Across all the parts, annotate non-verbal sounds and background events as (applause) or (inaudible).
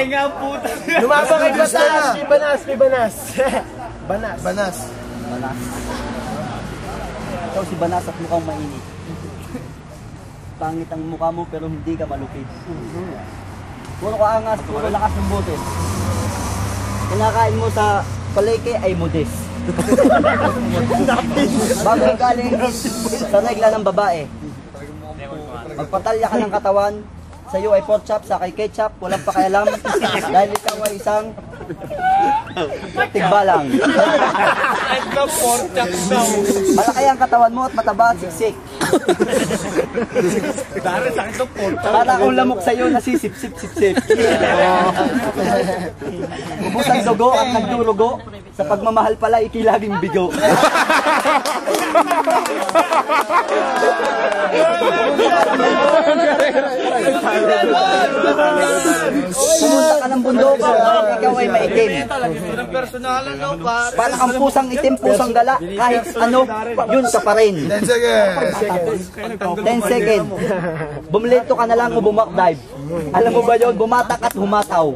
tenga, puta. Lumabang kay Batas, kay Banas, kay Banas. (laughs) Banas. Banas. Banas. Ikaw si Banas at mukhang mainit. Pangit ang mukha mo pero hindi ka malupit. Puro ka angas, puro lakas ng boses. Kinakain mo sa palengke ay modest. (laughs) Bago ang galing sa regla ng babae. Magpatalya ka ng katawan, sa iyo ay pork chop, sa kay ketchup, walang pakialam (laughs) dahil ikaw ay isang tigbalang. (laughs) Malaki ang katawan mo at mataba at siksik. (laughs) Dari, sakit ng pork chop. Para akong lamok sa'yo na sisip-sip-sip-sip. Ubus ang dugo at nagdurugo. Sa pagmamahal pala, ikilaging bigo. Pumunta ka ng bundok, ikaw ay maitim. Personalan, no, pa. Para kang pusang itim, pusang gala, kahit ano, yun ka pa rin. 10 seconds. 10 seconds. Bumilito ka na lang o bumak dive. Alam mo ba yun? Bumatak at humataw.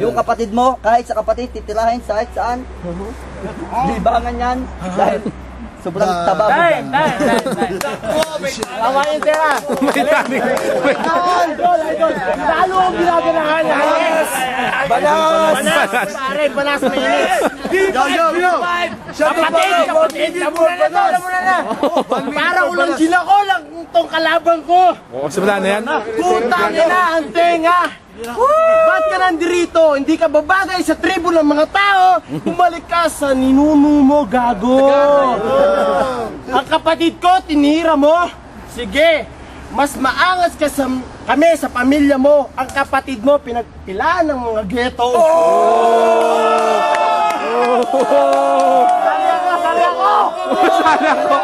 Yung kapatid mo, kahit sa kapatid, titirahin sa kahit saan. Libangan yan. Dahil sobrang taba mo dyan. Tama yung tira. Idol, idol. Lalo ang ginaganahan niya. Banas. Banas. Pare, banas na init. Yo, yo, yo. Kapatid, kapatid. Muna na, to, na. Para ko lang sila ko lang tong kalaban ko. Oo, simula na yan. Putang ina, ang tenga! Ba't ka nandirito? Hindi ka babagay sa tribo ng mga tao. Bumalik ka sa ninuno mo, gago. Ang kapatid ko, tinira mo. Sige, mas maangas ka sa kami sa pamilya mo. Ang kapatid mo, pinagpilaan ng mga ghetto. Sali ako, sali ako! Sali ako!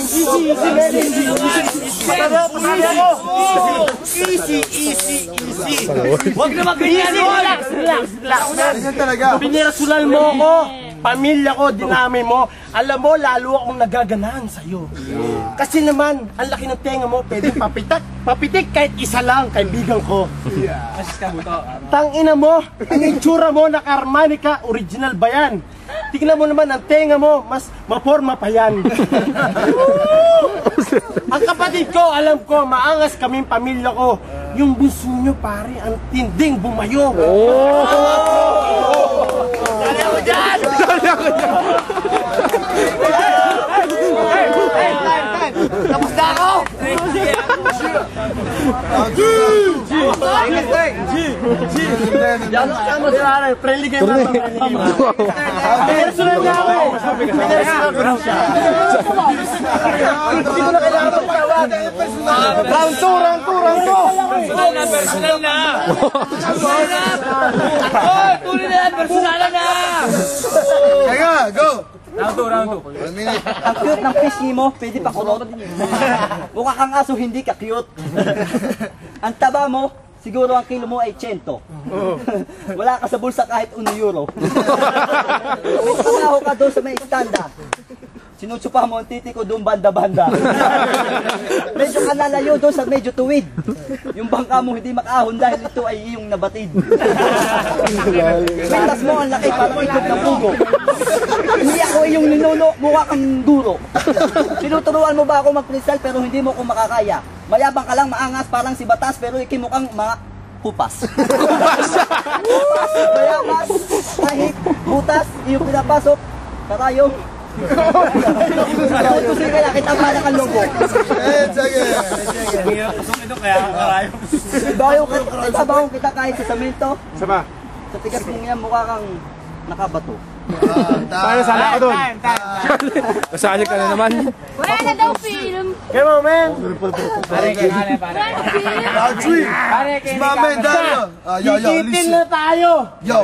Easy, easy, easy, easy. Sali ako, sali ako! Easy, easy, easy. Huwag na magganyan, Easy, relax, relax, relax. Ganyan talaga. Pinirasulan mo ako. Pamilya ko, dinami mo. Alam mo, lalo akong nagaganahan sa'yo. Kasi naman, ang laki ng tenga mo, pwedeng papitak, papitik kahit isa lang, kaibigan ko. Tangina mo, ang itsura mo, nakarmani ka, original ba yan? Tingnan mo naman, ang tenga mo, mas maporma pa yan. (laughs) ang kapatid ko, alam ko, maangas kaming pamilya ko. Yung bunso nyo, pare, ang tinding bumayo. Dali ako dyan! Tapos na ako! Yan ang masarara, friendly game lang. Personal Round 2, round 2, round 2. Personal na, personal na. Personal na. Oh, tuloy na yan, personal na. Teka, go. Round 2, round One. Ang cute ng pisngi mo, pwede pa kulot. Mukha kang aso, hindi ka cute. ang taba mo, siguro ang kilo mo ay 100. Wala ka sa bulsa kahit 1 euro. Pangako ka doon sa may istanda. Sinutsupa mo ang titi ko doon banda-banda. medyo ka nalayo doon sa medyo tuwid. Yung bangka mo hindi makaahon dahil ito ay iyong nabatid. Pitas mo ang laki parang ikot ng pugo. Hindi ako iyong ninuno, mukha kang duro. Tinuturuan mo ba ako magkristal pero hindi mo ko makakaya? Mayabang ka lang maangas parang si Batas pero ikimukhang mga kupas. Mayabang kahit butas iyong pinapasok. Karayong. Tutusin kaya kita pa ng logo. 10 seconds. Pasok ito kaya karayo. Ibayong kita, kahit sa samento. Sama. Sa tigas mong yan mukha kang nakabato. Tayo sana ako doon. Nasali (laughs) ka na naman. Wala na daw film. Come on, man. Pare, kaya pare. Wala na film. Round 3. Pare, Mama and Dad. Ah, yo, yo, Likitin listen. na tayo.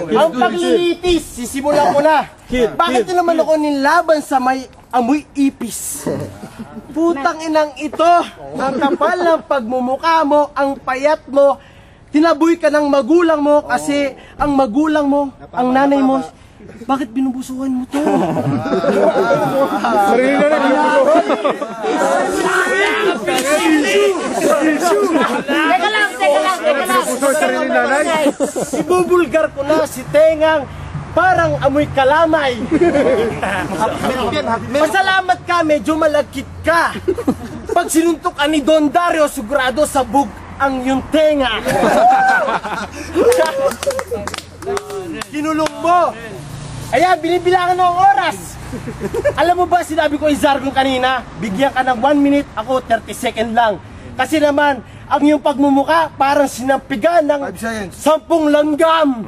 Ang paglilitis, sisimulan ko na. Bakit nyo naman ako nilaban sa may amoy ipis? Putang inang ito, ang kapal ng pagmumukha mo, ang payat mo, tinaboy ka ng magulang mo kasi ang magulang mo, ang nanay mo, bakit binubusuhan mo to? Sarili na lang. Teka lang, teka lang, teka lang. Ibubulgar ko na si Tengang parang amoy kalamay. Pasalamat ka, medyo malagkit ka. Pag sinuntok ka ni Don Dario, sigurado sabog ang yung tenga. (laughs) Kinulong mo. Ayan, binibilangan ang oras. Alam mo ba, sinabi ko Izargon kanina, bigyan ka ng 1 minute, ako 30 second lang. Kasi naman, ang iyong pagmumuka parang sinampigan ng Five seconds. sampung langgam.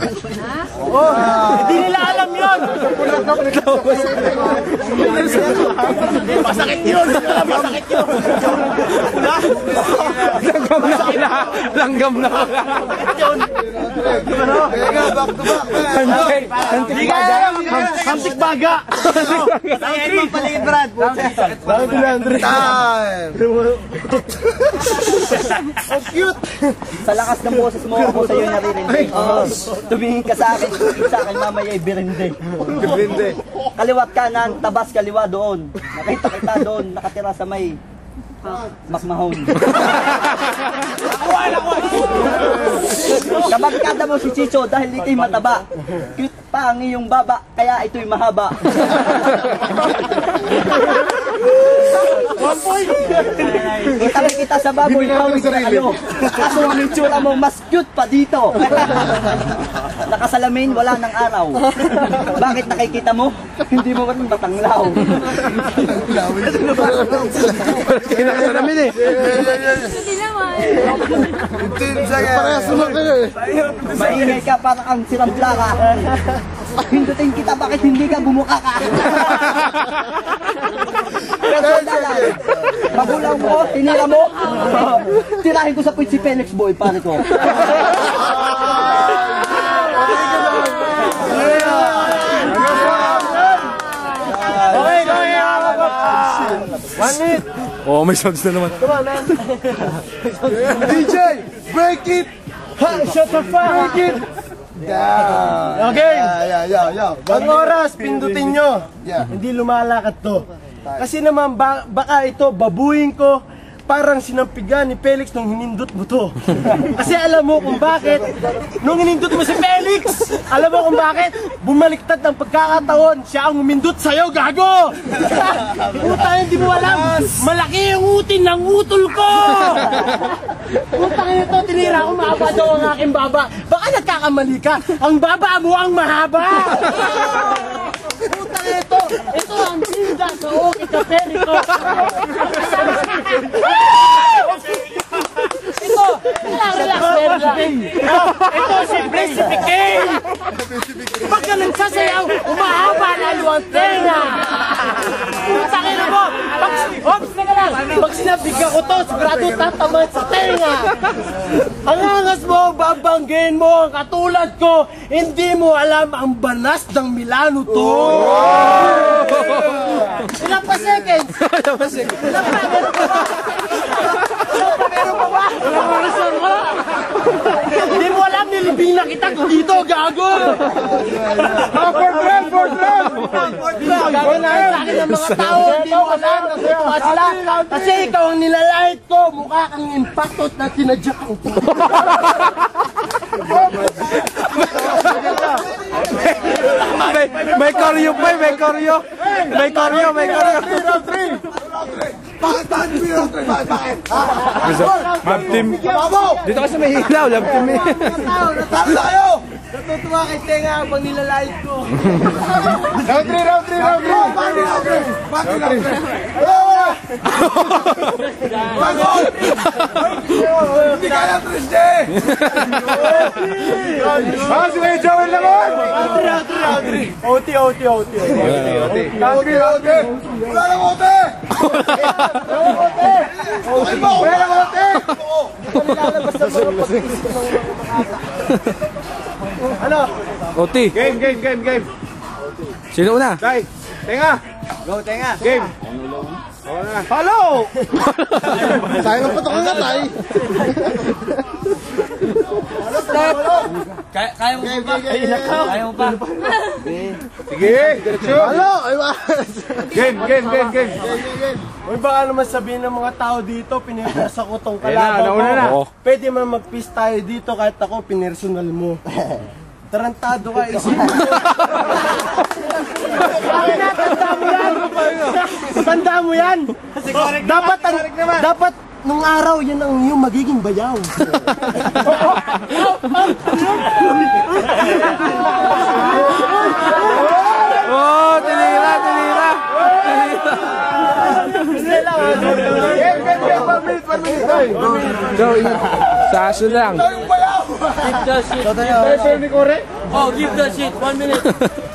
(laughs) oh, hindi nila alam yun. Masakit yun. Masakit yun. Langgam na wala. Langgam na wala. Teka, back to back. Antik. Antik alam. Samtik baga. Ayan mo paligid, Brad. Time! Ang cute. Sa lakas ng boses mo, ako sa'yo naririnig. Oo. Tumingin ka sa akin, sa akin, mamaya ay Hindi. Kaliwat kanan, tabas kaliwa doon. Nakita kita doon, nakatira sa may Macmahon. Kabagkada mo si Chicho dahil ito'y mataba. Cute pa ang iyong baba, kaya ito'y mahaba. Kita kita sa baboy, hawig na kayo. Kaso ang itsura mo, mas cute pa dito. Nakasalamin, wala ng araw. Bakit nakikita mo? Hindi mo rin matanglaw. Kinakasalamin eh. Hindi naman. 15 seconds. Parehas naman kayo eh. Maingay ka para kang sirambla ka. Hindutin kita, bakit hindi ka bumuka ka? Magulang mo, tinira mo. Tirahin ko sa puwit si Felix Boy, pare ko. Okay, okay. One minute. Oh, may sounds na naman. (laughs) DJ, break it! Ha, shut the fuck. Yeah. Okay. Yeah, yeah, yeah, yeah. Ang oras, pindutin nyo. Yeah. Hindi lumalakad to. Kasi naman, ba- baka ito, babuhin ko, parang sinampigan ni Felix nung hinindot mo to. (laughs) Kasi alam mo kung bakit, nung hinindot mo si Felix, alam mo kung bakit, bumaliktad ng pagkakataon, siya ang umindot sa'yo, gago! (laughs) Puta, hindi mo alam, malaki ang utin ng utol ko! (laughs) Puta ito, tinira ko mahaba daw ang aking baba. Baka nagkakamali ka, ang baba mo ang mahaba! Puta ito, ito ang tinda sa Oki ko. Si Principe Kane. Pagka nagsasayaw, umahaba lalo ang tenga. Puta ina mo. Pag, ops, teka lang. Pag sinabigan ko to, sigurado tatamad sa tenga. Ang angas mo, babanggin mo, ang katulad ko, hindi mo alam ang banas ng Milano to. Ilang pa seconds? Ilang pa seconds? Ilang pa? Meron pa ba? Ilang pa? Ba? Ilang orasan mo? Hindi mo alam, nilibing na kita kung dito, gago! Fourth round, fourth round! Gaganahin sa akin ng mga tao, hindi mo alam, natutuwa sila. Kasi ikaw ang nilalait ko, mukha kang impactot na tinadyak ang May, may koryo pa eh, may koryo. May koryo, may koryo. Bakit, bakit, bakit, bakit, bakit? Love team. Dito kasi may ilaw, love team eh. Natalo na kayo! Natutuwa kay Tenga pag nilalait ko. Round 3, round 3, round 3! Bakit, round 3? Bakit, round 3? Oh! Pagod! Hindi kaya, Triste! Ah, si Kuya Joel naman! OT, OT, OT. Round 3, round 3! Wala nang ote! Ay mo! Wala nang ote! Ano? Oti. Game, game, game, game. Sino una? Dai, Tenga. Go, tenga. Game. Follow! (laughs) Sayang ang patok nga tayo. (laughs) Kaya, kaya mo pa. Kaya mo pa. Sige, diretso. Halo! Game, game, game, game. Uy, baka naman sabihin ng mga tao dito, pinirasa ko tong na, kalaban nauna ko. na. Oo. Pwede man mag-peace tayo dito kahit ako, pinersonal mo. Tarantado ka, (laughs) isip mo. Bakit na, tanda mo yan? Tanda mo yan? Dapat, dapat nung araw, yan ang iyong magiging bayaw. (laughs) Oh, tinira, tinira. Saso lang. Give the shit. Oh, give the shit. One minute. (laughs)